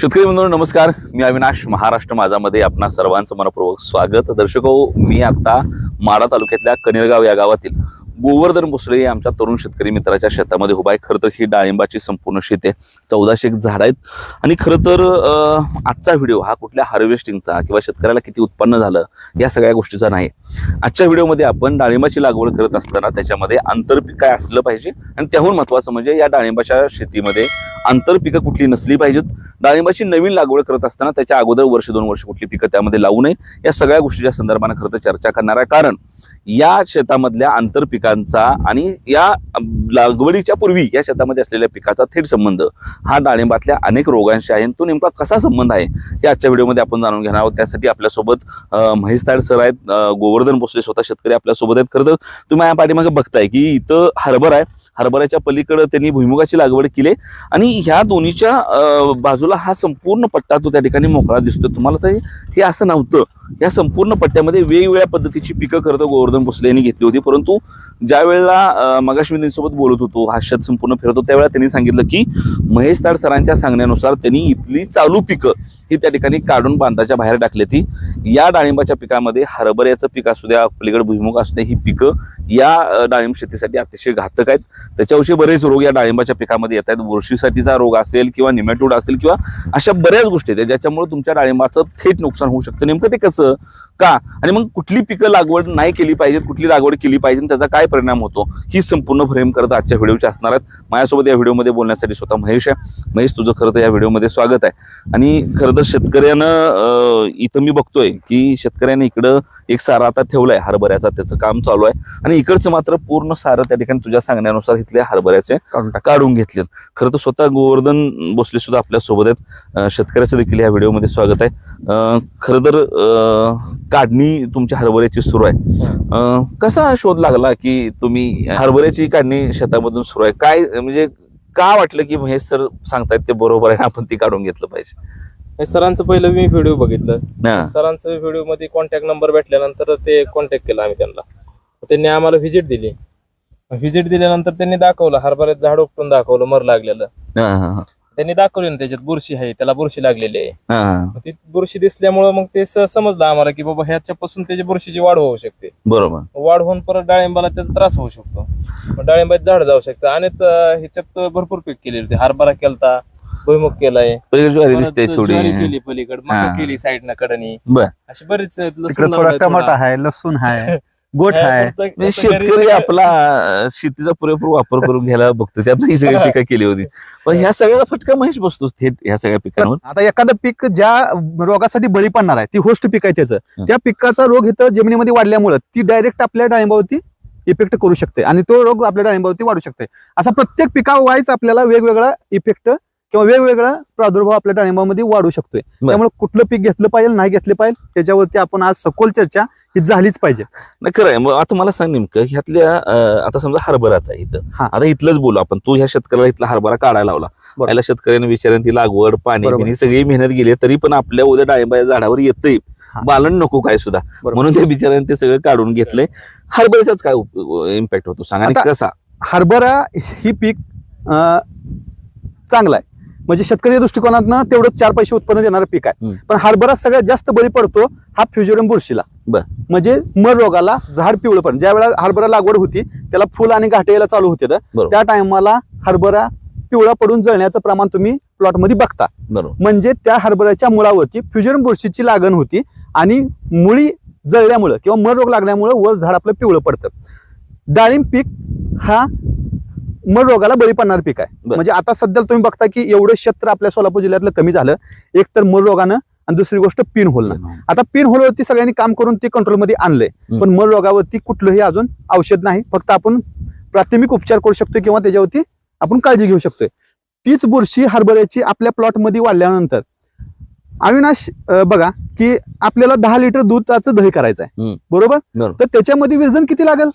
शेतकरी बंधू नमस्कार. मी अविनाश महाराष्ट्र माझामध्ये आपणा सर्वांचं मनपूर्वक स्वागत. दर्शको मी आता माडा तालुक्यातल्या कनेरगाव या गावातील गोवर्धन भोसले आमच्या तरुण शेतकरी मित्राच्या शेतामध्ये उभा आहे. खरं तर ही डाळिंबाची संपूर्ण शेत आहे. चौदाशे एक झाड आहेत. आणि खरं तर आजचा व्हिडिओ हा कुठल्या हार्वेस्टिंगचा किंवा शेतकऱ्याला किती उत्पन्न झालं या सगळ्या गोष्टीचा नाही. आजच्या व्हिडिओमध्ये आपण डाळिंबाची लागवड करत असताना त्याच्यामध्ये आंतरपीक काय असलं पाहिजे आणि त्याहून महत्त्वाचं म्हणजे या डाळिंबाच्या शेतीमध्ये आंतरपिकं कुठली नसली पाहिजेत. डाळिंबाची नवीन लागवड करत असताना त्याच्या अगोदर वर्ष दोन वर्ष कुठली पिकं त्यामध्ये लावू नये. या सगळ्या गोष्टीच्या संदर्भानं खरं तर चर्चा करणार आहे. कारण या शेतामधल्या आंतरपिकांचा आणि या लागवडीच्या पूर्वी या शेतामध्ये असलेल्या पिकाचा थेट संबंध हा डाळिंबातल्या अनेक रोगांशी आहे. आणि तो नेमका कसा संबंध आहे हे आजच्या व्हिडिओमध्ये आपण जाणून घेणार आहोत. त्यासाठी आपल्यासोबत अं, महेश ताड सर आहेत. गोवर्धन भोसले स्वतः शेतकरी आपल्यासोबत आहेत. खरं तर तुम्ही माझ्या पाठीमागे बघताय की इथं हरभरा आहे. हरभऱ्याच्या पलीकडे त्यांनी भुईमुगाची लागवड केली आहे. की ह्या दोन्हीच्या बाजूला हा संपूर्ण पट्टा तो त्या ठिकाणी मोकळा दिसतो तुम्हाला तर हे असं नव्हतं. या संपूर्ण पट्ट्यामध्ये वेगवेगळ्या पद्धतीची पिकं करत गोवर्धन भोसले यांनी घेतली होती. परंतु ज्या वेळेला अं, बोलत होतो हा संपूर्ण फिरत त्यावेळेला त्यांनी सांगितलं की महेश ताड सरांच्या सांगण्यानुसार त्यांनी इथली चालू पिकं ही त्या ठिकाणी काढून बांधाच्या बाहेर टाकली ती या डाळिंबाच्या पिकामध्ये हरभऱ्याचं पीक असू द्या पलीकडे भुईमुग असू द्या ही पिकं या डाळिंब शेतीसाठी अतिशय घातक आहेत. त्याच्याविषयी बरेच रोग या डाळिंबाच्या पिकामध्ये येत आहेत. बुरशीसाठी बुरशीसाठीचा रोग असेल किंवा निमॅटोड असेल किंवा अशा बऱ्याच गोष्टी आहेत ज्याच्यामुळे तुमच्या डाळिंबाचं थेट नुकसान होऊ शकतं. नेमकं ते कसं? का? आणि मग कुठली पिकं लागवड नाही केली पाहिजेत कुठली लागवड केली पाहिजे त्याचा काय परिणाम होतो? ही संपूर्ण फ्रेम करत आजच्या व्हिडिओची असणार आहेत. माझ्यासोबत या व्हिडिओमध्ये बोलण्यासाठी स्वतः महेश आहे. महेश तुझं खरं तर या व्हिडिओमध्ये स्वागत आहे. आणि खरं तर शेतकऱ्यानं इथं मी बघतोय की शेतकऱ्याने इकडं एक सारा आता ठेवलाय हरभऱ्याचा. त्याचं काम चालू आहे. आणि इकडचं मात्र पूर्ण सारं त्या ठिकाणी तुझ्या सांगण्यानुसार इथल्या हरभऱ्याचे काढून घेतलेत. खरं तर स्वतः गोवर्धन भोसले सुद्धा आपल्यासोबत आहेत. शेतकऱ्याचं देखील या व्हिडिओमध्ये स्वागत आहे. खरं तर काढणी तुमच्या हरभऱ्याची सुरू आहे. कसा शोध लागला की तुम्ही हरभऱ्याची काढणी शेतामधून सुरू आहे? काय म्हणजे का वाटलं की महेश सर सांगतायत ते बरोबर आहे आपण ती काढून घेतलं पाहिजे? हे सरांचं पहिलं मी व्हिडिओ बघितलं. हा. सरांचं व्हिडिओमध्ये कॉन्टॅक्ट नंबर भेटल्यानंतर ते कॉन्टॅक्ट केला आम्ही त्यांना. त्यांनी आम्हाला व्हिजिट दिली. व्हिजिट दिल्यानंतर त्यांनी दाखवलं हरभऱ्यात झाड उपटून दाखवलं मर लागलेलं. त्यांनी दाखवली ना त्याच्यात बुरशी आहे त्याला बुरशी लागलेली आहे. मग ती बुरशी दिसल्यामुळे मग ते स- समजलं आम्हाला की बाबा ह्याच्यापासून त्याची बुरशीची वाढ होऊ शकते. बरोबर. वाढ होऊन परत डाळिंबाला त्याचा त्रास होऊ शकतो. मग डाळिंबात झाड जाऊ शकतं. आणि त- ह्याच्यात भरपूर पीक केलेली होती. हरभरा केलता भुईमुग केलाय. पलीकडे ज्वारी परत दिसते ज्वारी थोडी केली पलीकडे. हा. मका केली साईड ना कडनी बर. अशी बरीच लसूण थोडा लावलाय टमाटा. आहे लसूण आहे. गोठ हे आहे. म्हणजे शेतकरी आपला शेतीचा पुरेपूर वापर करून घ्यायला बघतो. त्यात ही सगळी पिकं केली होती. पण ह्या सगळ्याला फटका महेश बसतो थेट ह्या सगळ्या पिकांवर. आता एखादं पीक ज्या रोगासाठी बळी पडणार आहे ती होस्ट पीक आहे त्याचं. त्या पिकाचा रोग इथं जमिनीमध्ये वाढल्यामुळे ती डायरेक्ट आपल्या डाळिंबावरती इफेक्ट करू शकते आणि तो रोग आपल्या डाळिंबावरती वाढू शकते. असा प्रत्येक पिकावाईच आपल्याला वेगवेगळा इफेक्ट किंवा वेगवेगळा प्रादुर्भाव आपल्या डाळिंबामध्ये वाढू शकतोय. त्यामुळे कुठलं पीक घेतलं पाहिजे नाही घेतलं पाहिजे त्याच्यावरती आपण आज सखोल चर्चा ही झालीच पाहिजे. नाही खरं आहे. मग आता मला सांग नेमकं ह्यातल्या आता समजा हरभराचा आहे इथं. हा. आता इथलंच बोलू आपण. तू ह्या शेतकऱ्याला इथला हरभरा काढायला लावला. बरोबर. याला शेतकऱ्याने विचारेन ती लागवड पाणी बरोबर. बिणी सगळी मेहनत गेली तरी पण आपल्या उद्या डाळिंबा या झाडावर येतंय. हा. बालन नको काय सुद्धा. बरोबर. म्हणून त्या बिचाऱ्याने ते सगळं काढून घेतलंय. हरभऱ्याचाच काय इम्पॅक्ट होतो सांग. आणि आता- कसा? हरभरा ही पीक अं, चांगलं आहे. म्हणजे शेतकरी दृष्टिकोनातनं तेवढं चार पैसे उत्पन्न देणारं पीक आहे. पण हरभरा सगळ्यात जास्त बळी पडतो हा फ्युजोरियम बुरशीला बर. म्हणजे मर रोगाला झाड पिवळं पण ज्या वेळेला हरभरा लागवड होती त्याला फुल आणि घाटे यायला चालू होते. त्या टायमाला हरभरा पिवळा पडून जळण्याचं प्रमाण तुम्ही प्लॉटमध्ये बघता म्हणजे त्या हरभऱ्याच्या मुळावरती फ्युजन बुरशीची लागण होती आणि मुळी जळल्यामुळं किंवा मर रोग लागल्यामुळं वर झाड आपलं पिवळं पडतं डाळिंब पीक हा मर रोगाला बळी पडणार पीक आहे. म्हणजे आता सध्या तुम्ही बघता की एवढं क्षेत्र आपल्या सोलापूर जिल्ह्यातलं कमी झालं. एक तर मर रोगानं आणि दुसरी गोष्ट पिन होलनं. आता पिन होलवरती सगळ्यांनी काम करून ते कंट्रोलमध्ये आणलंय. हम्म. पण मर रोगावरती कुठलंही अजून औषध नाही. फक्त आपण प्राथमिक उपचार करू शकतो किंवा त्याच्यावरती आपण काळजी घेऊ शकतोय. तीच बुरशी हरभऱ्याची आपल्या प्लॉटमध्ये वाढल्यानंतर अविनाश बघा की आपल्याला दहा लिटर दुधाचं दही करायचं आहे. बरोबर. तर त्याच्यामध्ये विरजन किती लागेल?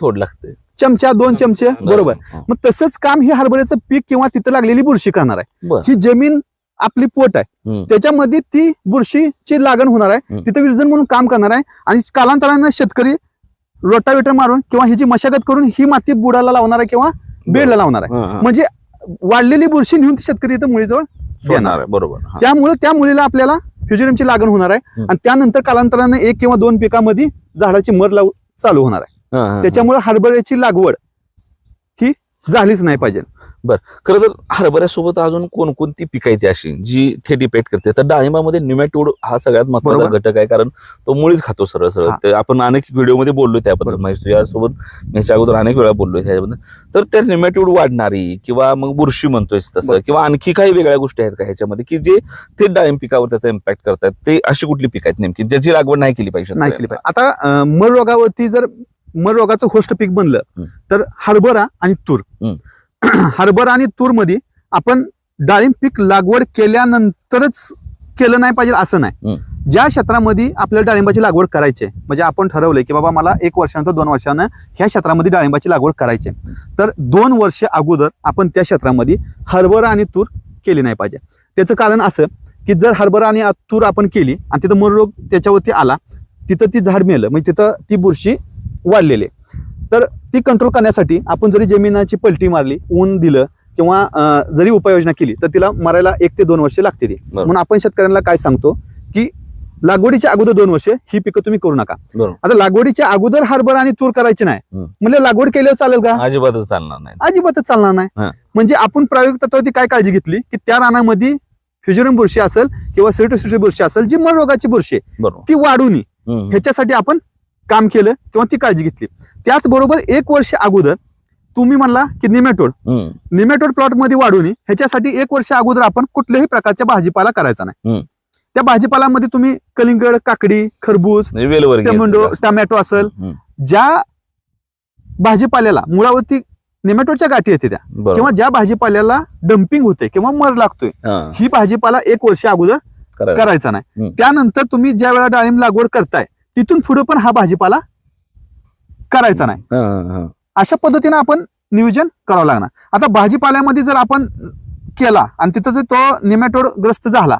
थोडं लागतंय. चमचा दोन चमचे बरोबर. मग तसंच काम हे हरभऱ्याचं पीक किंवा तिथं लागलेली बुरशी करणार आहे. ही जमीन आपली पोट आहे. त्याच्यामध्ये ती बुरशीची लागण होणार आहे. तिथं विरजन म्हणून काम करणार आहे आणि कालांतरानं शेतकरी रोटावेटर मारून किंवा ही जी मशागत करून ही माती बुडाला लावणार आहे किंवा बेडला लावणार आहे. म्हणजे वाढलेली बुरशी नेऊन ती शेतकरी इथं मुळीजवळ सोडणार आहे बरोबर. त्यामुळे त्या मुलीला आपल्याला फ्युजरियमची लागण होणार आहे. आणि त्यानंतर कालांतराने एक किंवा दोन पिकामध्ये झाडाची मर लाव चालू होणार आहे. त्याच्यामुळे हरभऱ्याची लागवड ही झालीच नाही पाहिजे. खरं तर हरभऱ्यासोबत अजून कोणकोणती पिकं आहेत अशी जी ते डिपेंड करते? तर डाळिंबामध्ये निमॅटोड हा सगळ्यात महत्त्वाचा. घटक आहे कारण तो मुळीच खातो सरळ सरळ. ते आपण अनेक व्हिडिओमध्ये बोललोय त्याबद्दल बरोबर. म्हणजे तुझ्यासोबत मी याच्या अगोदर अनेक वेळा बोललोय त्याच्याबद्दल तर त्या निमॅटोड वाढणारी किंवा मग बुरशी म्हणतोय तसं. किंवा आणखी काही वेगळ्या गोष्टी आहेत का ह्याच्यामध्ये की जे ते डाळिंब पिकावर त्याचा इम्पॅक्ट करतात ते अशी कुठली पिकं आहेत नेमकी ज्याची लागवड नाही केली पाहिजे? नाही केली पाहिजे. आता मर रोगावरती जर मर रोगाचं होस्ट पीक बनलं. तर हरभरा आणि तूर. हरभरा आणि तूरमध्ये आपण डाळिंब पीक लागवड केल्यानंतरच केलं नाही पाहिजे असं नाही ज्या क्षेत्रामध्ये आपल्याला डाळिंबाची लागवड करायची आहे, म्हणजे आपण ठरवलंय की बाबा मला एक वर्षानंतर दोन वर्षानं ह्या क्षेत्रामध्ये डाळिंबाची लागवड करायची. तर दोन वर्ष अगोदर आपण त्या क्षेत्रामध्ये हरभरा आणि तूर केली नाही पाहिजे त्याचं कारण असं की जर हरभरा आणि तूर आपण केली आणि तिथं मर रोग त्याच्यावरती आला तिथं ती झाड मेलं म्हणजे तिथं ती बुरशी वाढलेली. तर ती कंट्रोल करण्यासाठी आपण जरी जमिनाची पलटी मारली ऊन दिलं किंवा जरी उपाययोजना केली तर तिला मरायला एक ते दोन वर्ष लागते ती म्हणून आपण शेतकऱ्यांना काय सांगतो की लागवडीच्या अगोदर दोन वर्ष ही पिकं तुम्ही करू नका. आता लागवडीच्या अगोदर हरभरा आणि तूर करायची नाही. म्हणजे लागवड केल्यावर चालेल का? अजिबातच चालणार नाही. अजिबातच चालणार नाही. म्हणजे आपण प्रायोगिक तत्वावरती काय काळजी घेतली की त्या रानामध्ये फ्युजरम बुरशी असेल किंवा सिटोसिटी बुरशी असेल जी मर रोगाची बुरशी ती वाढू नये हम्म. ह्याच्यासाठी आपण काम केलं किंवा ती काळजी घेतली त्याचबरोबर एक वर्ष अगोदर तुम्ही म्हणला की निमॅटोड. निमॅटोड प्लॉटमध्ये वाढू नये ह्याच्यासाठी एक वर्ष अगोदर आपण कुठल्याही प्रकारच्या भाजीपाला करायचा नाही. त्या भाजीपालामध्ये तुम्ही कलिंगड काकडी खरबूज टोमॅटो. टमॅटो असेल. ज्या भाजीपाल्याला मुळावरती निमॅटोडच्या गाठी येते त्या किंवा ज्या भाजीपाल्याला डम्पिंग होते किंवा मर लागतोय हा, भाजीपाला एक वर्ष अगोदर. करायचा नाही. त्यानंतर तुम्ही ज्या वेळा डाळिंब लागवड करताय तिथून पुढे पण हा भाजीपाला करायचा नाही. अशा पद्धतीने आपण नियोजन करावं लागणार. आता भाजीपाल्यामध्ये जर आपण केला आणि तिथं जर तो निमॅटोड ग्रस्त झाला.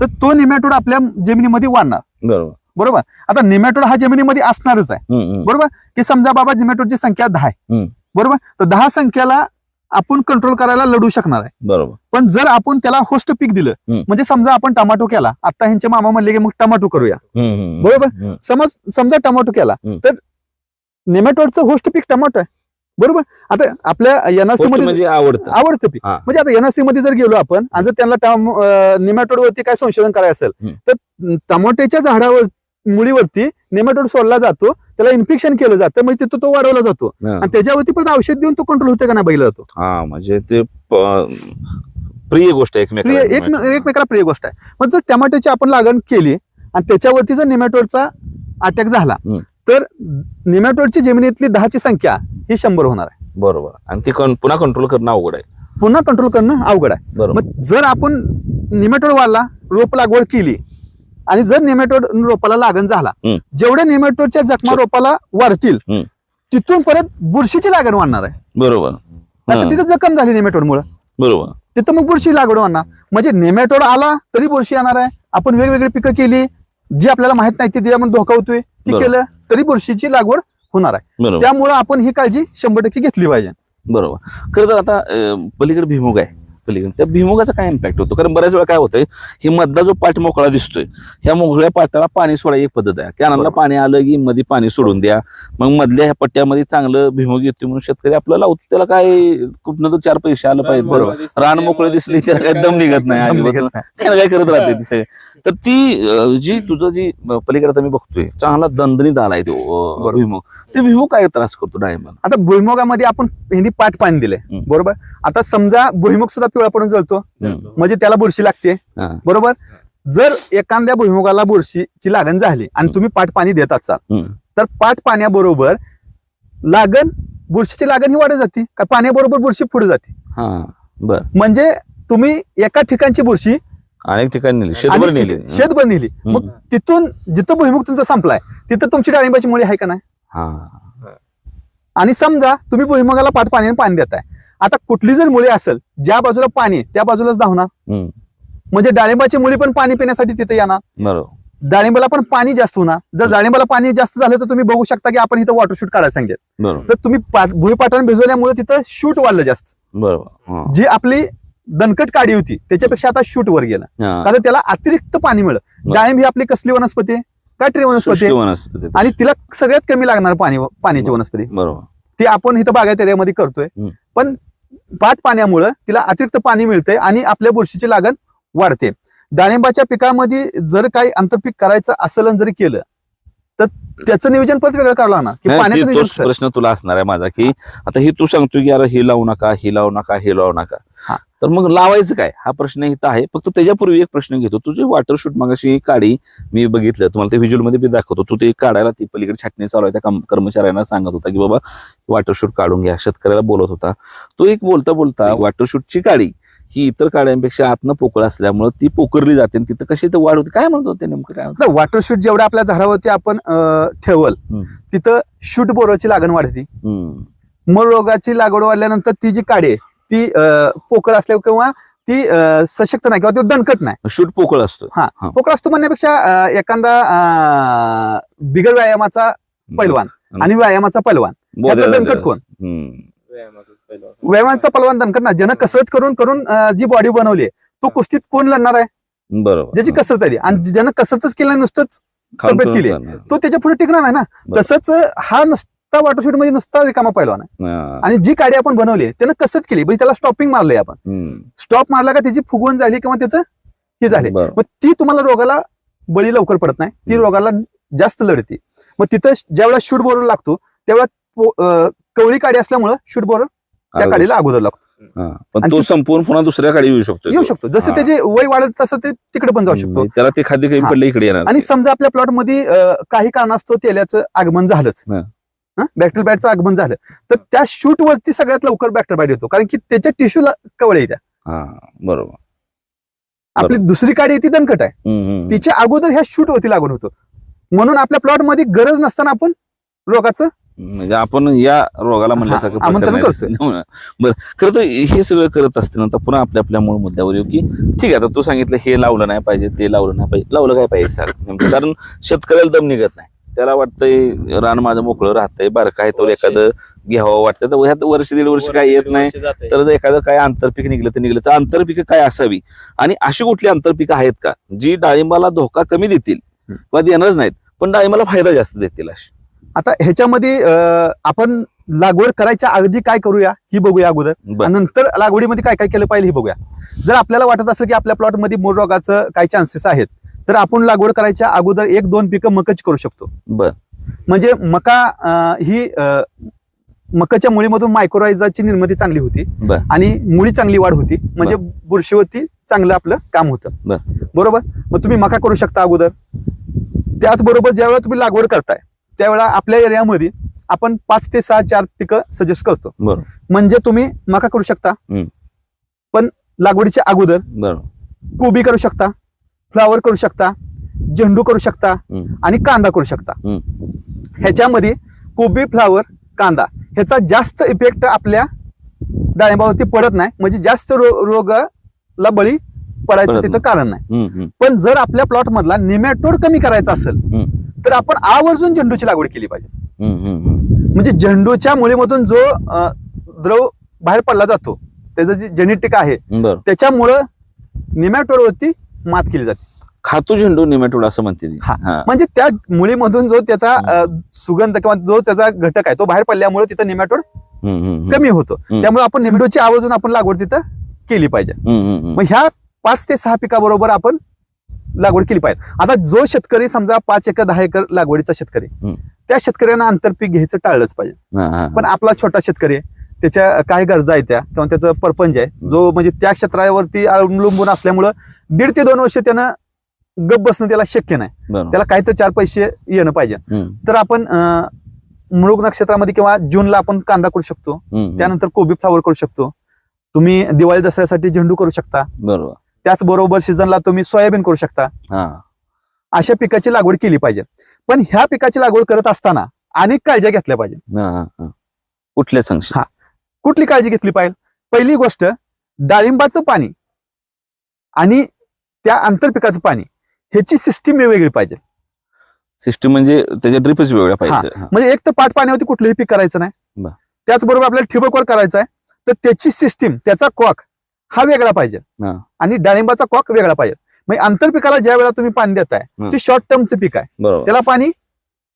तर तो निमॅटोड आपल्या जमिनीमध्ये वाढणार. बरोबर. बरोबर? आता निमॅटोड हा जमिनीमध्ये असणारच आहे. बरोबर? की समजा बाबा निमॅटोडची संख्या दहा आहे. बरोबर? तर दहा संख्याला आपण कंट्रोल करायला लढू शकणार आहे बरोबर पण जर आपण त्याला होस्ट पीक दिलं. म्हणजे समजा आपण टमाटो केला आता ह्यांचे मामा म्हणले की मग टमाटो करूया. बरोबर. समज समजा टमाटो केला. तर नेमॅटोडचं होस्ट पीक टमाटो आहे बरोबर आता आपल्या एनआरसी मध्ये म्हणजे आवडतं आवडतं पीक. म्हणजे आता एनआरसी मध्ये जर गेलो आपण आणि जर त्यांना निमॅटोड वरती काय संशोधन करायचं. असेल तर टमाट्याच्या झाडावर मुळीवरती नेमॅटोड सोडला जातो त्याला इन्फेक्शन केलं जातं म्हणजे तिथं तो वाढवला जातो. आणि त्याच्यावरती परत औषध देऊन तो कंट्रोल होते का नाही बघितला जातो हा म्हणजे ते प्रिय गोष्ट आहे प्रिय एकमेकाला प्रिय गोष्ट आहे. मग जर टमाट्याची आपण लागण केली आणि त्याच्यावरती जर निमॅटोडचा अटॅक झाला. तर निमॅटोडची जमिनीतली दहाची संख्या ही शंभर होणार आहे. बरोबर. आणि ते पुन्हा कंट्रोल करणं अवघड आहे. पुन्हा कंट्रोल करणं अवघड आहे. मग जर आपण निमॅटोड वाढला रोप लागवड केली आणि जर निमॅटोड रोपाला लागण झाला. जेवढ्या निमॅटोडच्या जखमा रोपाला वाढतील. तिथून परत बुरशीची लागण वाढणार आहे. बरोबर. आता. तिथं जखम झाली नेमॅटोड मुळे बरोबर. तिथं मग बुरशी लागवड होणार म्हणजे नेमॅटोड आला तरी बुरशी येणार आहे. आपण वेगवेगळी पिकं केली जी आपल्याला माहीत नाही ती त्यामध्ये धोका होतोय ती. केलं तरी बुरशीची लागवड होणार आहे. त्यामुळे आपण ही काळजी शंभर टक्के घेतली पाहिजे. बरोबर. खरं तर आता पलीकडे भिमुग आहे. पलीकडे. त्या भिमुगाचा काय इम्पॅक्ट होतो? कारण बऱ्याच वेळा काय होतंय ही मधला जो पाठ मोकळा दिसतोय ह्या मोकळ्या पाटाला पाणी सोडायची एक पद्धत आहे. कॅनलला. पाणी आलं की मध्ये पाणी सोडून द्या. मग मधल्या ह्या पट्ट्यामध्ये चांगलं भिमुग येतो म्हणून शेतकरी आपल्याला लावतो. त्याला काय कुठनं तर चार पैसे आलं पाहिजे. बरोबर. रान मोकळे दिसली त्याला काय दम निघत नाही. ना काय करत राहते ती सगळे तर ती जी तुझं जी पलीकडे मी बघतोय चांगला दणदणीत आलाय तो. भुईमुग ते भुईमुग काय त्रास करतो डाळिंबाला आता भुईमुगामध्ये आपण हिंदी पाठ पाणी दिले हम्म. बरोबर? आता समजा भुईमुग सुद्धा पिवळा पडून जळतो. म्हणजे त्याला बुरशी लागते. बरोबर? जर एखाद्या भुईमुगाला बुरशीची लागण झाली आणि तुम्ही पाठ पाणी देत असाल. तर पाठ पाण्याबरोबर लागण बुरशीची लागण ही वाढत जाते. का पाण्याबरोबर बुरशी पुढे जाते. हा म्हणजे तुम्ही एका ठिकाणची बुरशी अनेक ठिकाणी नेली. शेतभर नेली. शेतभर नेली. मग. तिथून जिथं भुईमुग तुमचा संपलाय तिथं तुमची डाळिंबाची मुळी आहे का नाही? आणि समजा तुम्ही भुईमुगाला पाठ पाण्याने पाणी देताय. आता कुठली जर मुळी असेल ज्या बाजूला पाणी आहे, त्या बाजूलाच धावणार. म्हणजे डाळिंबाची मुळी पण पाणी पिण्यासाठी तिथे येणार. डाळिंबाला पण पाणी जास्त होणार. जर डाळिंबाला पाणी जास्त झालं तर तुम्ही बघू शकता की आपण इथं वॉटर शूट काढायला सांगितलं. बरोबर. तर तुम्ही पाट- भुईपाटाने भिजवल्यामुळे तिथं शूट वाढलं जास्त. बरोबर. जी आपली दणकट काडी होती त्याच्यापेक्षा आता शूट वर गेलं. कारण त्याला अतिरिक्त पाणी मिळत. डाळिंब ही आपली कसली वनस्पती आहे? काय वनस्पती वनस्पती आणि तिला सगळ्यात कमी लागणार पाणी पाण्याची वनस्पती. बरोबर. ती आपण इथं बागायत एरियामध्ये करतोय. पण पाट पाण्यामुळं तिला अतिरिक्त पाणी मिळते आणि आपल्या बुरशीची लागण वाढते. डाळिंबाच्या पिकामध्ये जर काही आंतरपीक करायचं असलन जरी केलं तर त्याचं नियोजन परत वेगळं करावं लागणार की नाही, पाण्याचं ते- तोच? प्रश्न तुला असणार आहे माझा की आता हे तू सांगतो की अरे हे लावू नका हे लावू नका हे लावू नका. हा. तर मग लावायचं काय? हा प्रश्न इथं आहे. फक्त त्याच्यापूर्वी एक प्रश्न घेतो. तुझे वॉटर शूट मागाशी काढी मी बघितलं तुम्हाला ते व्हिज्युअलमध्ये बी दाखवतो. तू ते काढायला ती पलीकडे छाटणी चालू आहे त्या कम- कर्मचाऱ्यांना सांगत होता की बाबा वॉटर शूट काढून घ्या शेतकऱ्याला बोलत होता. तो एक बोलता बोलता वॉटर शूटची काडी ही इतर काड्यांपेक्षा आतनं पोकळ असल्यामुळे ती पोकरली जाते आणि तिथं कशी तर वाढ होते काय म्हणतो ते नेमकं काय आता वॉटर शूट जेवढ्या आपल्या झाडावरती आपण अं, ठेवल हम्म. तिथं शूट बोराची लागण वाढते हम्म. मग रोगाची लागवड वाढल्यानंतर ती जी काडी आहे ती अं, पोकळ असल्यावर किंवा ती अं, सशक्त नाही किंवा ती दणकट नाही शूट पोकळ असतो हा. पोकळ असतो म्हणण्यापेक्षा अं, एखादा अं, बिगर व्यायामाचा पैलवान आणि व्यायामाचा पैलवान दणकट. कोण? हम्म. व्यायामाचा पैलवान दणकट ना. ज्यानं कसरत करून करून जी बॉडी बनवली आहे तो कुस्तीत कोण लढणार आहे? बरोबर. ज्याची कसरत आहे. आणि ज्यानं कसरतच केलं नुसतंच तब्येत केली. तो त्याच्या पुढे टिकणार नाही ना. तसंच हा नुसता वॉटर शूटमध्ये नुसता रिकामा आहे. हा. आणि जी काडी आपण बनवली आहे, त्यानं कसरत केली. म्हणजे त्याला स्टॉपिंग मारलंय आपण. स्टॉप मारला का त्याची फुगवण झाली किंवा त्याचं हे झाले. मग ती तुम्हाला रोगाला बळी लवकर पडत नाही. ती रोगाला जास्त लढते. मग तिथं ज्यावेळेला शूट बोरर लागतो त्यावेळेला अं, कवळी काडी असल्यामुळं शूट बोरर त्या काडीला अगोदर लागतो. पण तो संपूर्ण पुन्हा दुसऱ्या काडी येऊ शकतो येऊ शकतो. जसं. त्याचे वय वाढत तसं ते तिकडे पण जाऊ शकतो. त्याला ते खाद्य कमी हा. पडलं इकडे येणार आणि समजा आपल्या प्लॉटमध्ये अं, काही कारणास्तव तेल्याचं आगमन झालंच. बॅक्टेरियल बॅटचं आगमन झालं. तर त्या शूट वरती सगळ्यात लवकर बॅक्टेरियल बॅट येतो. कारण की त्याच्या टिश्यूला कवळे येत्या. हा बरोबर. आपली दुसरी काडी ती दणकट आहे. तिच्या अगोदर ह्या शूट वरती लागून होतो. म्हणून आपल्या प्लॉटमध्ये गरज नसताना आपण रोगाचं म्हणजे आपण या रोगाला म्हणल्यासारखं हा, आहे. बरं खरं तर हे सगळं करत असताना आता पुन्हा आपल्या आपल्या मूळ मुद्द्यावर येऊ की ठीक आहे आता तू सांगितलं हे लावलं नाही पाहिजे ते लावलं नाही पाहिजे लावलं काय पाहिजे नेमकं कारण शेतकऱ्याला दम निघत नाही. त्याला वाटतंय रान माझं मोकळं राहतंय बारं काय तर एखादं घ्यावं वाटतं तर ह्यात वर्ष दीड वर्ष काय येत नाही. तर जर एखादं काय आंतरपीक निघलं तर निघलं तर आंतरपीक काय असावी? आणि अशी कुठली आंतरपीक आहेत का जी डाळिंबाला धोका कमी देतील किंवा देणारच नाहीत पण डाळिंबाला फायदा जास्त देतील अशी? आता ह्याच्यामध्ये आपण लागवड करायच्या अगदी काय करूया ही बघूया अगोदर. नंतर लागवडीमध्ये काय काय केलं पाहिजे हे बघूया. जर आपल्याला वाटत असेल की आपल्या प्लॉटमध्ये मूळ रोगाचं काही चान्सेस आहेत तर आपण लागवड करायच्या अगोदर एक दोन पिकं मकाची करू शकतो. बर. म्हणजे मका ही मकाच्या मुळीमधून मायक्रोरायझाची निर्मिती चांगली होती आणि मुळी चांगली वाढ होती. म्हणजे बुरशीवरती चांगलं आपलं काम होतं. बर. बरोबर? मग तुम्ही मका करू शकता अगोदर. त्याचबरोबर ज्यावेळेला तुम्ही लागवड करताय त्यावेळेला आपल्या एरियामध्ये आपण पाच ते सहा चार पिकं सजेस्ट करतो म्हणजे तुम्ही मका करू शकता. पण लागवडीच्या अगोदर कोबी करू शकता फ्लावर करू शकता झेंडू करू शकता. आणि कांदा करू शकता. ह्याच्यामध्ये कोबी फ्लावर कांदा ह्याचा जास्त इफेक्ट आपल्या डाळिंबावरती पडत नाही म्हणजे जास्त रो रोगाला बळी पडायचं तिथं. कारण नाही पण जर आपल्या प्लॉट मधला निमॅटोड कमी करायचा असेल. तर आपण आवर्जून झेंडूची लागवड केली पाहिजे. म्हणजे झेंडूच्या मुळीमधून जो द्रव बाहेर पडला जातो त्याचं जे जेनेटिक आहे त्याच्यामुळं निमॅटोडवरती मात केली जाते खातो झेंडू निमेटोड असं म्हणते. म्हणजे त्या मुळीमधून जो त्याचा सुगंध किंवा जो त्याचा घटक आहे तो बाहेर पडल्यामुळे तिथं निमॅटोड. कमी होतो. त्यामुळे आपण निमॅटोडची आवर्जून आपण लागवड तिथं केली पाहिजे. मग ह्या पाच ते सहा पिकाबरोबर आपण लागवड केली पाहिजे. आता जो शेतकरी समजा पाच एकर दहा एकर लागवडीचा शेतकरी. त्या शेतकऱ्यांना आंतरपीक घ्यायचं टाळलंच पाहिजे. पण आपला छोटा शेतकरी आहे त्याच्या काय गरजा आहेत त्या किंवा त्याचं परपंच आहे जो म्हणजे त्या क्षेत्रावरती अवलंबून असल्यामुळं दीड ते दोन वर्ष त्यानं गप बसणं त्याला शक्य नाही. त्याला काही तर चार पैसे येणं पाहिजे. तर आपण मृग नक्षत्रामध्ये किंवा जूनला आपण कांदा करू शकतो. त्यानंतर कोबी फ्लावर करू शकतो. तुम्ही दिवाळी दसऱ्यासाठी झेंडू करू शकता. बरोबर. त्याचबरोबर सीझनला तुम्ही सोयाबीन करू शकता. अशा पिकाची लागवड केली पाहिजे. पण ह्या पिकाची लागवड करत असताना अनेक काळज्या घेतल्या पाहिजे. कुठल्या संशय हा. कुठली काळजी घेतली पाहिजे? पहिली गोष्ट डाळिंबाचं पाणी आणि त्या आंतरपिकाचं पाणी ह्याची सिस्टीम वेगवेगळी पाहिजे. सिस्टीम म्हणजे त्याच्या ड्रिपच वेगळ्या पाहिजे. म्हणजे एक तर पाठ पाण्यावरती कुठलंही पीक करायचं नाही. बर. त्याचबरोबर आपल्याला ठिबकवर करायचं आहे. तर त्याची सिस्टीम त्याचा कॉक हा वेगळा पाहिजे. हा. आणि डाळिंबाचा कॉक वेगळा पाहिजे. म्हणजे आंतरपिकाला ज्या वेळेला तुम्ही पाणी देताय हा. ते शॉर्ट टर्मचं पीक आहे. बरोबर. त्याला पाणी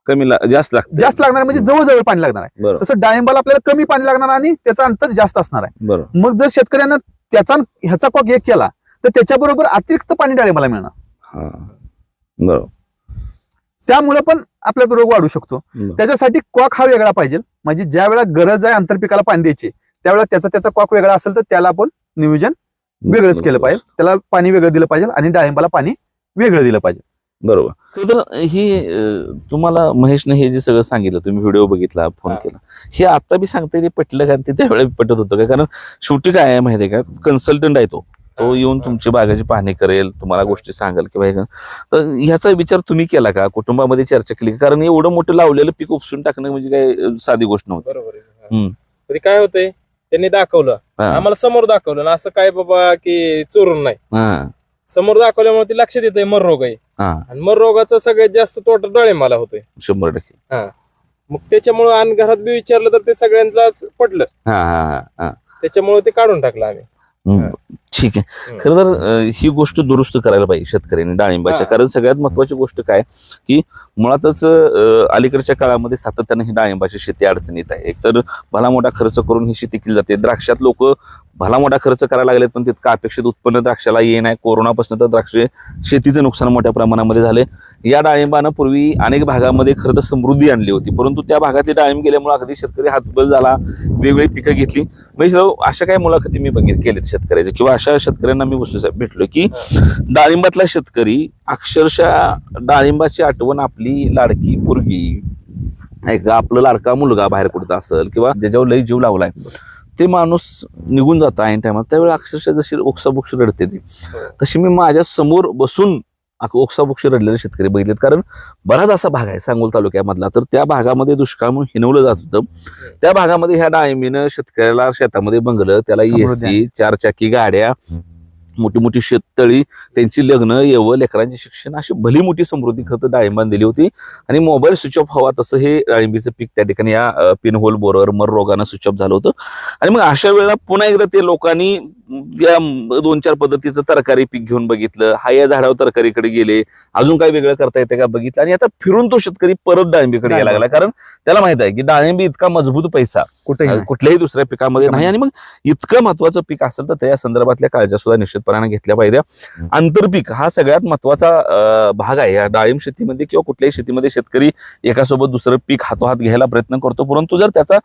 कमी ला- जास्त लागतं. जास्त लागणार आहे, म्हणजे जवळजवळ पाणी लागणार आहे. बरोबर. तसं डाळिंबाला आपल्याला कमी पाणी लागणार आणि त्याचं अंतर जास्त असणार आहे. बरोबर. मग जर शेतकऱ्यांना त्याचा ह्याचा कॉक एक केला तर त्याच्याबरोबर अतिरिक्त पाणी डाळिंबाला मिळणार. हा. बरोबर. त्यामुळे पण आपल्याला तो रोग वाढू शकतो. बरोबर. त्याच्यासाठी कॉक हा वेगळा पाहिजे. म्हणजे ज्या वेळेला गरज आहे आंतरपिकाला पाणी द्यायची त्यावेळेला त्याचा त्याचा कॉक वेगळा असेल तर त्याला आपण नियोजन वेगळंच केलं पाहिजे. त्याला पाणी वेगळं दिलं पाहिजे आणि डाळिंबाला पाणी वेगळं दिलं पाहिजे. बरोबर. तर ही तुम्हाला महेशने हे जे सगळं सांगितलं तुम्ही व्हिडिओ बघितला फोन. केला हे आता बी सांगते ते पटलं का ते त्यावेळेला पटत होतं का? कारण शेवटी काय आहे माहिती आहे का? कन्सल्टंट आहे तो. तो येऊन तुमची बागाची पाहणी करेल तुम्हाला गोष्टी सांगेल किंवा हे. तर ह्याचा विचार तुम्ही केला का? कुटुंबामध्ये चर्चा केली का? कारण एवढं मोठं लावलेलं पीक उपसून टाकणं म्हणजे काय साधी गोष्ट नव्हती. हा. काय होतंय? त्यांनी दाखवलं. हा. आम्हाला समोर दाखवलं ना असं काय बाबा की चोरून नाही. हा. समोर दाखवल्यामुळे ते लक्षात येतंय मर रोग आहे. हा. आणि मर रोगाचा सगळ्यात जास्त तोटा डाळिंबाला होतोय. शंभर टक्के. मग त्याच्यामुळे आणि घरात बी विचारलं तर ते सगळ्यांनाच पटलं. हा हा हा हा. त्याच्यामुळे ते काढून टाकलं आम्ही. ठीक आहे. खरं तर ही गोष्ट दुरुस्त करायला पाहिजे शेतकऱ्यांनी डाळिंबाच्या. कारण सगळ्यात महत्वाची गोष्ट काय की मुळातच अलीकडच्या काळामध्ये सातत्यानं ही डाळिंबाची शेती अडचणीत आहे. एकतर भला मोठा खर्च करून ही शेती केली जाते. द्राक्षात लोक भला मोठा खर्च करायला लागलेत पण तितकं अपेक्षित उत्पन्न द्राक्षाला ये नाही. कोरोनापासून तर द्राक्ष शेतीचं नुकसान मोठ्या प्रमाणामध्ये झाले या डाळिंबानं पूर्वी अनेक भागामध्ये खरं तर समृद्धी आणली होती परंतु त्या भागातली डाळिंब गेल्यामुळे अगदी शेतकरी हातबल झाला वेगवेगळी पिकं घेतली. म्हणजे अशा काही मुलाखती मी बघित केलेत शेतकऱ्याच्या किंवा अशा शेतकऱ्यांना मी बसलो भेटलो की डाळिंबातला शेतकरी अक्षरशः डाळिंबाची आठवण आपली लाडकी पोरगी. ऐका का? आपलं लाडका मुलगा बाहेर कुठं असेल किंवा ज्याच्यावर लई जीव लावलाय. ते माणूस निघून जातो ऐन टायमात त्यावेळी अक्षरशः जशी ओक्साबोक्षी रडते ती तशी मी माझ्यासमोर बसून ओक्साबोक्षी रडलेले शेतकरी बघितलेत. कारण बराच असा भाग आहे सांगोल तालुक्यामधला. तर त्या भागामध्ये दुष्काळ म्हणून हिनवलं जात होतं. त्या भागामध्ये ह्या डाळिंबीनं शेतकऱ्याला शेतामध्ये बंगलं त्याला एसी चार चाकी गाड्या मोठी मोठी शेततळी त्यांची लग्न येवं लेकरांचे शिक्षण अशी भली मोठी समृद्धी खतं डाळिंबाने दिली होती. आणि मोबाईल स्विच ऑफ व्हावा तसं हे डाळिंबीचं पीक त्या ठिकाणी या पिनहोल बोरवर मर रोगानं स्विच ऑफ झालं होतं. आणि मग अशा वेळेला पुन्हा एकदा ते लोकांनी त्या दोन चार पद्धतीचं तरकारी पीक घेऊन बघितलं. हा या झाडावर तरकारीकडे गेले. अजून काय वेगळं करता येते का बघितलं? आणि आता फिरून तो शेतकरी परत डाळिंबीकडे यायला लागला. कारण त्याला माहीत आहे की डाळिंबी इतका मजबूत पैसा. कुठेही. कुठल्याही दुसऱ्या पिकामध्ये नाही. आणि मग इतकं महत्वाचं पीक असेल तर त्या संदर्भातल्या काळज्या सुद्धा निश्चितपणाने घेतल्या पाहिजे. आंतरपीक हा सगळ्यात महत्त्वाचा भाग आहे. या डाळिंब शेतीमध्ये किंवा कुठल्याही शेतीमध्ये शेतकरी एकासोबत दुसरं पीक हातोहात घ्यायला प्रयत्न करतो. परंतु जर त्याचा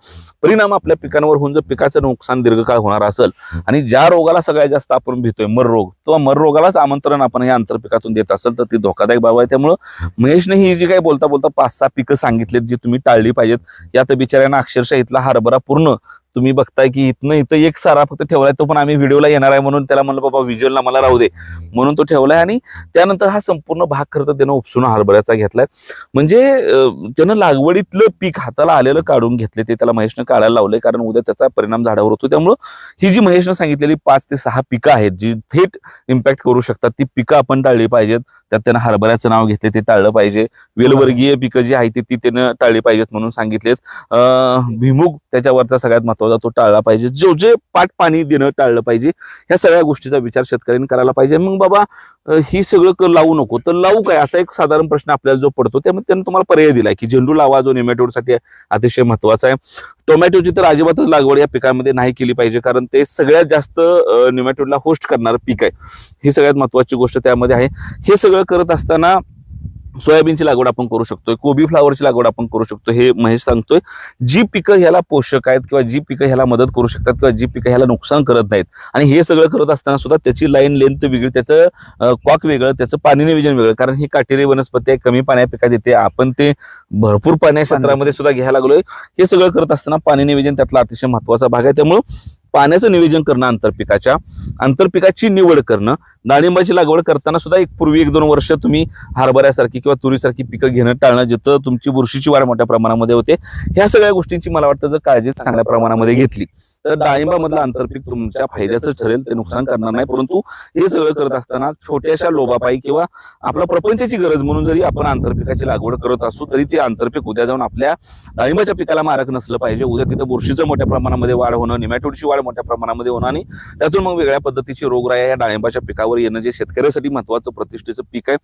परिणाम आपल्या पिकांवर होऊन जर पिकाचं नुकसान दीर्घकाळ होणार असेल आणि ज्या रोगाला सगळ्यात जास्त आपण भीतोय मर रोग तो मर रोगालाच आमंत्रण आपण या आंतरपिकातून देत असेल तर ती धोकादायक बाब आहे. त्यामुळं महेशने ही जी काही बोलता बोलता पाच सहा पिकं सांगितलीत जी तुम्ही टाळली पाहिजेत यात बिचाऱ्यांना अक्षरशः इथला हरभरा पूर्ण तुम्ही बघताय की इथनं इथं एक सारा फक्त ठेवलाय तो पण आम्ही व्हिडिओला येणार आहे म्हणून त्याला म्हणलं बाबा व्हिज्युअलला मला राहू दे. म्हणून तो ठेवलाय आणि त्यानंतर हा संपूर्ण भाग खरं तर त्यानं उपसून हरभऱ्याचा घेतलाय. म्हणजे त्यानं लागवडीतलं पीक हाताला आलेलं काढून घेतले ते त्याला महेशनं काढायला लावलंय कारण उद्या त्याचा परिणाम झाडावर होतो. त्यामुळं ही जी महेशनं सांगितलेली पाच ते सहा पिकं आहेत जी थेट इम्पॅक्ट करू शकतात ती पिकं आपण टाळली पाहिजेत. त्यात त्यानं हरभऱ्याचं नाव घेतले ते टाळलं पाहिजे. वेलवर्गीय पिकं जी आहेत ती ती त्यानं टाळली पाहिजेत म्हणून सांगितलेत. अं, भिमुग त्याच्यावरचा सगळ्यात महत्त्वाचा तो टाळला पाहिजे. जो जे पाट पाणी देणं टाळलं पाहिजे ह्या सगळ्या गोष्टीचा विचार शेतकऱ्यांनी करायला पाहिजे. मग बाबा ही सगळं लावू नको. तर लावू काय? असा एक साधारण प्रश्न आपल्याला जो पडतो त्यामुळे त्यानं तुम्हाला पर्याय दिलाय की झेंडू लावा जो नेमॅटोडसाठी अतिशय महत्त्वाचा आहे. टोमॅटोची तर अजिबातच लागवड या पिकामध्ये नाही केली पाहिजे कारण ते सगळ्यात जास्त निमॅटोडला होस्ट करणारं पीक आहे. ही सगळ्यात महत्वाची गोष्ट त्यामध्ये आहे. हे सगळं करत असताना सोयाबीनची लागवड आपण करू शकतोय कोबी फ्लावरची लागवड आपण करू शकतो हे महेश सांगतोय. जी पिकं ह्याला पोषक आहेत किंवा जी पिकं ह्याला मदत करू शकतात किंवा जी पिकं ह्याला नुकसान करत नाहीत आणि हे सगळं करत असताना सुद्धा त्याची लाईन लेंथ वेगळी त्याचं कॉक वेगळं त्याचं पाणी नियोजन वेगळं. कारण ही काटेरी वनस्पती आहे कमी पाण्या पिकात येते. आपण ते भरपूर पाण्या क्षेत्रामध्ये सुद्धा घ्यायला लागलोय. हे सगळं करत असताना पाणी नियोजन त्यातला अतिशय महत्त्वाचा भाग आहे. त्यामुळं पाण्याचं नियोजन करणं आंतरपिकाच्या आंतरपिकाची निवड करणं डाळिंबाची लागवड करताना सुद्धा एक पूर्वी एक दोन वर्ष तुम्ही हरभऱ्यासारखी किंवा तुरीसारखी पिकं घेणं टाळणं जिथं तुमची बुरशीची वाढ मोठ्या प्रमाणामध्ये होते ह्या सगळ्या गोष्टींची मला वाटतं जर काळजी चांगल्या प्रमाणामध्ये घेतली तर डाळिंबामधलं आंतरपीक तुमच्या फायद्याचं ठरेल ते नुकसान करणार नाही. परंतु हे सगळं करत असताना छोट्याशा लोभापायी किंवा आपल्या प्रपंचाची गरज म्हणून जरी आपण आंतरपिकाची लागवड करत असू तरी ते आंतरपीक उद्या जाऊन आपल्या डाळिंबाच्या पिकाला मारक नसलं पाहिजे. उद्या तिथं बुरशीचं मोठ्या प्रमाणामध्ये वाढ होणं निमॅटोडची वाढ मोठ्या प्रमाणामध्ये होणं आणि त्यातून मग वेगळ्या पद्धतीची रोगराया या डाळिंबाच्या पिकावर येणं जे शेतकऱ्यासाठी महत्वाचं प्रतिष्ठेचं पीक आहे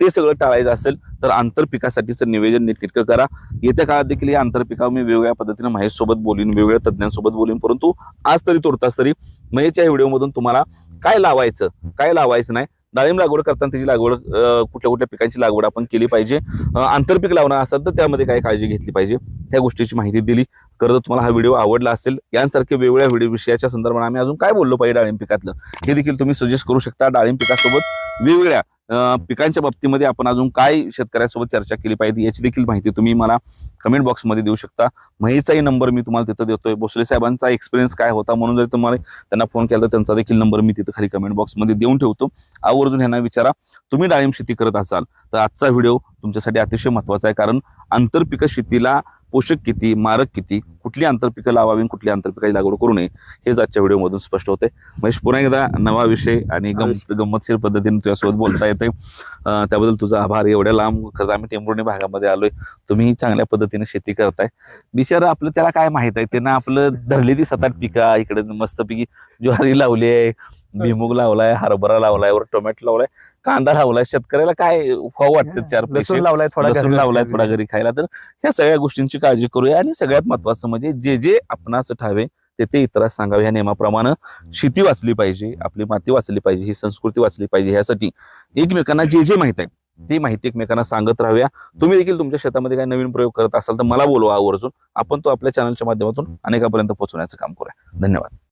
ते सगळं टाळायचं असेल तर आंतरपिकासाठीचं निवेदन नीटनेटकं करा. येत्या काळात देखील या आंतरपिकावर मी वेगवेगळ्या पद्धतीने महेश सोबत बोलीन वेगवेगळ्या तज्ञांसोबत बोलीन परंतु आज तरी तोडताच तरी महेशच्या व्हिडिओमधून तुम्हाला काय लावायचं काय लावायचं नाही डाळिंब लागवड करताना त्याची लागवड कुठल्या कुठल्या पिकांची लागवड आपण केली पाहिजे. आंतरपीक लावणार असेल तर त्यामध्ये काय काळजी घेतली पाहिजे. त्या गोष्टीची माहिती दिली. खरं तुम्हाला हा व्हिडिओ आवडला असेल यांसारखे वेगवेगळ्या व्हिडिओ विषयाच्या संदर्भात आम्ही अजून काय बोललो पाहिजे डाळिंब पिकातलं हे देखील तुम्ही सजेस्ट करू शकता. डाळिंब पिकासोबत वेगवेगळ्या पिकांच्या बाबतीमध्ये आपण अजून काय शेतकऱ्यासोबत चर्चा केली पाहिजे याची देखील माहिती तुम्ही मला कमेंट बॉक्समध्ये देऊ शकता. महेशचाही नंबर मी तुम्हाला तिथं देतोय. भोसले साहेबांचा एक्सपिरियन्स काय होता म्हणून जर तुम्हाला त्यांना फोन केला तर त्यांचा देखील नंबर मी तिथं खाली कमेंट बॉक्समध्ये देऊन ठेवतो. आवर्जून ह्यांना विचारा. तुम्ही डाळिंब शेती करत असाल तर आजचा व्हिडिओ तुमच्यासाठी अतिशय महत्त्वाचा आहे. कारण आंतरपिक शेतीला पोषक किती मारक किती कुठली आंतरपिकं लावावी कुठली आंतरपिकाची लागवड करू नये हेच आजच्या व्हिडिओमधून स्पष्ट होते महेश पुन्हा एकदा नवा विषय आणि गंमत गंमतशीर पद्धतीने तुझ्यासोबत बोलता येते त्याबद्दल तुझा आभार. एवढ्या लांब खरं आम्ही टेंभुर्णी भागामध्ये आलोय. तुम्ही चांगल्या पद्धतीने शेती करताय. बिचारा आपलं त्याला काय माहीत आहे? त्यानं आपलं धरली ती सात आठ पिका इकडे मस्तपैकी ज्वारी लावली आहे भिमुग लावलाय हरभरा लावलाय वर टोमॅटो लावलाय कांदा लावलाय. शेतकऱ्याला काय खाऊ वाटतं चार पैसे? लसूण लावलाय थोडा लावलाय. थोडा घरी खायला. तर ह्या सगळ्या गोष्टींची काळजी करूया. आणि सगळ्यात महत्वाचं म्हणजे जे जे आपणास ठावे ते ते इतरांस सांगावे. ह्या नियमाप्रमाणे शेती वाचली पाहिजे आपली माती वाचली पाहिजे ही संस्कृती वाचली पाहिजे ह्यासाठी एकमेकांना जे जे माहीत आहे ती माहिती एकमेकांना सांगत राहूया तुम्ही देखील तुमच्या शेतामध्ये काही नवीन प्रयोग करत असाल तर मला बोलवा आवर्जून. आपण तो आपल्या चॅनलच्या माध्यमातून अनेकापर्यंत पोहोचवण्याचं काम करूया. धन्यवाद.